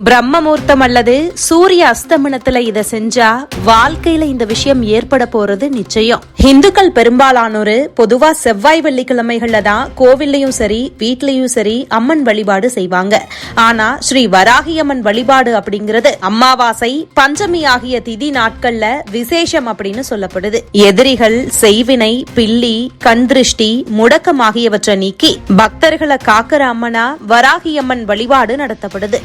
பிரம்மமூர்த்தம் அல்லது சூரிய அஸ்தமனத்துல இத செஞ்சா வாழ்க்கையில இந்த விஷயம் ஏற்பட போறது நிச்சயம். இந்துக்கள் பெரும்பாலானோரு பொதுவா செவ்வாய் வெள்ளிக்கிழமைகள்ல தான் கோவில்லையும் சரி வீட்லயும் சரி அம்மன் வழிபாடு செய்வாங்க. ஆனா ஸ்ரீ வராகி அம்மன் வழிபாடு அப்படிங்கிறது அமாவாசை பஞ்சமி ஆகிய திதி நாட்கள்ல விசேஷம் அப்படின்னு சொல்லப்படுது. எதிரிகள் செய்வினை பில்லி கண்திருஷ்டி முடக்கம் ஆகியவற்றை நீக்கி பக்தர்களை காக்கிற அம்மனா வராகி அம்மன் வழிபாடு நடத்தப்படுது.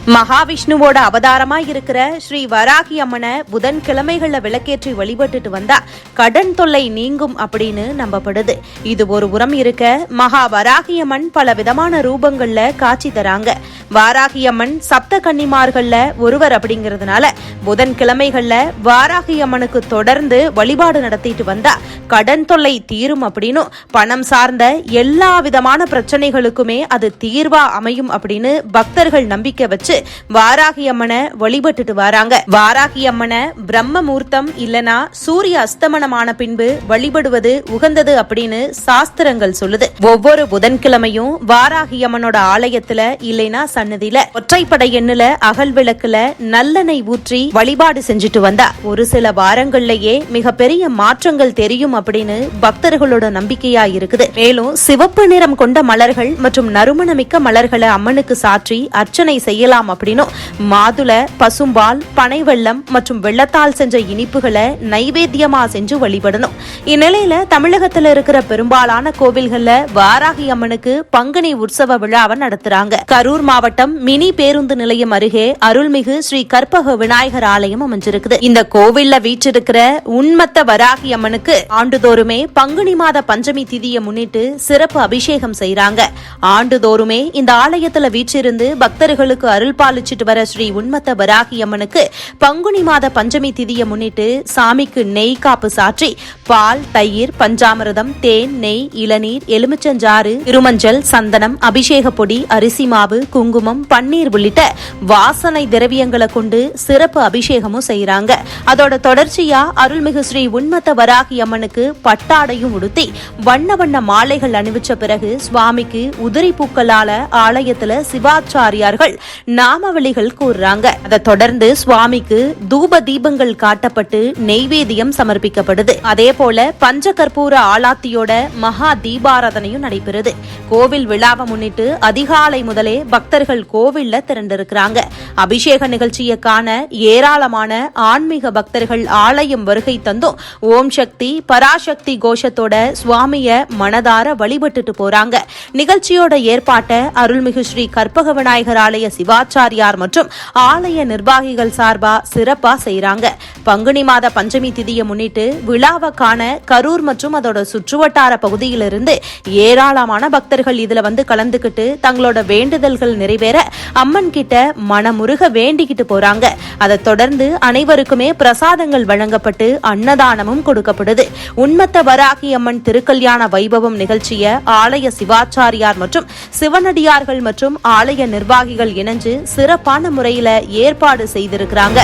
விஷ்ணுவோட அவதாரமா இருக்கிற ஸ்ரீ வராகி அம்மனை புதன்கிழமைகள்ல விளக்கேற்றி வழிபட்டுட்டு வந்தா கடன் தொல்லை நீங்கும் அப்படின்னு நம்பப்படுது. இது ஒரு உரம் இருக்க மகா வராகி அம்மன் பல விதமான ரூபங்கள்ல காட்சி தராங்க. வாராகி அம்மன் சப்த கன்னிமார்கள்ல ஒருவர் அப்படிங்கறதுனால புதன்கிழமைகள்ல வாராகி அம்மனுக்கு தொடர்ந்து வழிபாடு நடத்திட்டு வந்தா கடன் தொல்லை தீரும் அப்படின்னும் பணம் சார்ந்த எல்லா விதமான பிரச்சனைகளுக்குமே அது தீர்வா அமையும் அப்படின்னு பக்தர்கள் நம்பிக்கை வச்சு வாராகி அம்மனை வழிபட்டுட்டு வராங்க. வாராகி அம்மனை பிரம்ம முகூர்த்தம் இல்லனா சூரிய அஸ்தமனமான பின்பு வழிபடுவது உகந்தது அப்படின்னு சாஸ்திரங்கள் சொல்லுது. ஒவ்வொரு புதன்கிழமையும் வாராகி அம்மனோட ஆலயத்துல இல்லைனா சன்னதியில ஒற்றைப்படை எண்ணுல அகல் விளக்குல நல்லெண்ணெய் ஊற்றி வழிபாடு செஞ்சுட்டு வந்தா. ஒரு சில வாரங்கள்லயே மிகப்பெரிய மாற்றங்கள் தெரியும் அப்படின்னு பக்தர்களோட நம்பிக்கையா இருக்குது. மேலும் சிவப்பு நிறம் கொண்ட மலர்கள் மற்றும் நறுமணமிக்க மலர்களை அம்மனுக்கு சாற்றி அர்ச்சனை செய்யலாம் அப்படின்னும் மாதுளை பசும்பால் பனை வெள்ளம் மற்றும் வெள்ளத்தால் செஞ்ச இனிப்புகளை நைவேத்தியமா செஞ்சு வழிபடணும். இந்நிலையில தமிழகத்துல இருக்கிற பெரும்பாலான கோவில்கள்ல வாராகி அம்மனுக்கு பங்குனி உற்சவ விழாவை நடத்துறாங்க. கரூர் மாவட்டம் மினி பேருந்து நிலையம் அருகே அருள்மிகு ஸ்ரீ கற்பக விநாயகர் ஆலயம் அமைஞ்சிருக்குது. இந்த கோவில்ல வீற்றிருக்கிற உண்மத்த வராகி அம்மனுக்கு ஆண்டுதோறுமே பங்குனி மாத பஞ்சமி திதியை முன்னிட்டு சிறப்பு அபிஷேகம் செய்யறாங்க ஆண்டுதோறுமே இந்த ஆலயத்துல வீற்றிருந்து பக்தர்களுக்கு அருள் பாலிச்சிட்டு வர ஸ்ரீ உண்மத்த வராகியம்மனுக்கு பங்குனி மாத பஞ்சமி திதியை முன்னிட்டு சாமிக்கு நெய் காப்பு சாற்றி பால் தயிர் பஞ்சாமிரதம் தேன் நெய் இளநீர் எலுமிச்சஞ்சாறு திருமஞ்சள் சந்தனம் அபிஷேக பொடி அரிசி மாவு குங்குமம் பன்னீர் உள்ளிட்ட வாசனை திரவியங்களை கொண்டு சிறப்பு அபிஷேகமும் செய்யறாங்க அதோட தொடர்ச்சியா அருள்மிகு ஸ்ரீ உண்மத்த வராகி அம்மனுக்கு பட்டாடையும் உடுத்தி வண்ண வண்ண மாலைகள் அணிவிச்ச பிறகு சுவாமிக்கு உதிரி பூக்களால ஆலயத்துல சிவாச்சாரியார்கள் நாமவழிகள் கூறுறாங்க. அதை தொடர்ந்து சுவாமிக்கு தூப தீபங்கள் காட்டப்பட்டு நெய்வேதியம் சமர்ப்பிக்கப்படுது. அதே போல பஞ்சகற்பூர ஆலாத்தியோட மகா தீபாராதனையும் நடைபெறுது. கோவில் விழாவை முன்னிட்டு அதிகாலை முதலே பக்தர்கள் கோவில்ல திரண்டிருக்கிறாங்க. அபிஷேக நிகழ்ச்சியை காண ஏராளமான ஆன்மீக பக்தர்கள் ஆலயம் வருகை தந்தும் ஓம் சக்தி பராசக்தி கோஷத்தோட சுவாமிய மனதார வழிபட்டுட்டு போறாங்க. நிகழ்ச்சியோட ஏற்பாட்டை அருள்மிகு ஸ்ரீ கற்பக விநாயகர் ஆலய சிவாச்சாரியார் மற்றும் ஆலய நிர்வாகிகள் சார்பா சிறப்பா செய்யறாங்க பங்குனி மாத பஞ்சமி திதியை முன்னிட்டு விழாவை காண கரூர் மற்றும் அதோட சுற்றுவட்டார பகுதியிலிருந்து ஏராளமான பக்தர்கள் இதுல வந்து கலந்துக்கிட்டு தங்களோட வேண்டுதல்கள் நிறைவேற அம்மன் கிட்ட மனமுருக வேண்டிக்கிட்டு போறாங்க. அதை தொடர்ந்து அனைவருக்குமே பிரசாதங்கள் வழங்கப்பட்டு அன்னதானமும் கொடுக்கப்படுது. உண்மத்த வராகி அம்மன் திருக்கல்யாண வைபவம் நிகழ்ச்சிய ஆலய சிவாச்சாரியார் மற்றும் சிவனடியார்கள் மற்றும் ஆலய நிர்வாகிகள் இணைஞ்சு சிறப்பான முறையில ஏற்பாடு செய்திருக்கிறாங்க.